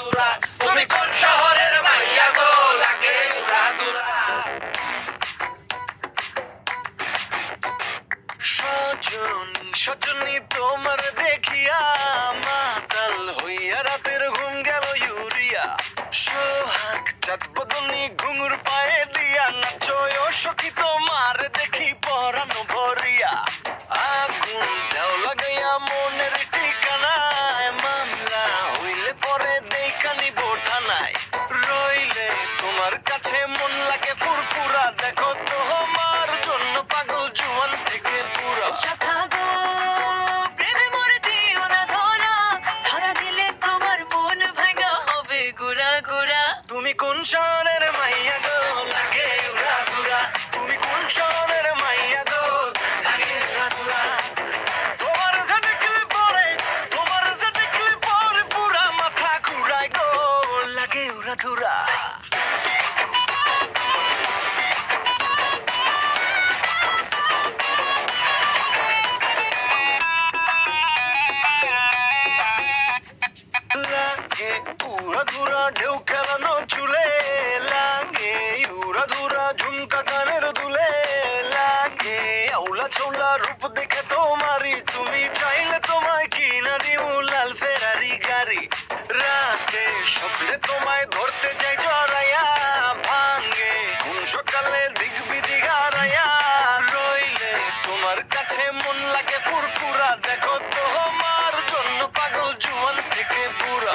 তুরা তুমি কোন শহরের মাইয়া গো লাগে উড়া দুরা সজনী সজনী, তোমার দেখিয়া মাতাল হইয়া রাতের ঘুম গেল ইউরিয়া। সোহাগ, চাঁদ বদনি, ঘুঙুর পায়ে দিয়া নাচয় গুড়া। তুমি কোন শহরের মাইয়া গো? লাগে উড়া ধুরা। তুমি কোন শহরের মাইয়া গো? লাগে যে দেখলে পরে, তোমার যে দেখলে পরে পুরা মাথা ঘুরায় গো। লাগে উড়া ধুরা। ঢেউ খেলানো চুলে লাগে উড়া ধুরা ঝুমকা কানের দুলে লাগে। আউলা ছৌলা রূপ দেখে তোমারি তুমি চাইলে তোমায় কিনা দিও লাল ফেরারি গাড়ি। রাতে স্বপ্নে তোমায় ধরতে যাই জড়াইয়া ভাঙ্গে কোন সকালে দিক বিদি হারাইয়া রইলে তোমার কাছে মন লাগে ফুরফুরা, দেখো তোমার জন্য পাগল জুয়ান থেকে পুরা।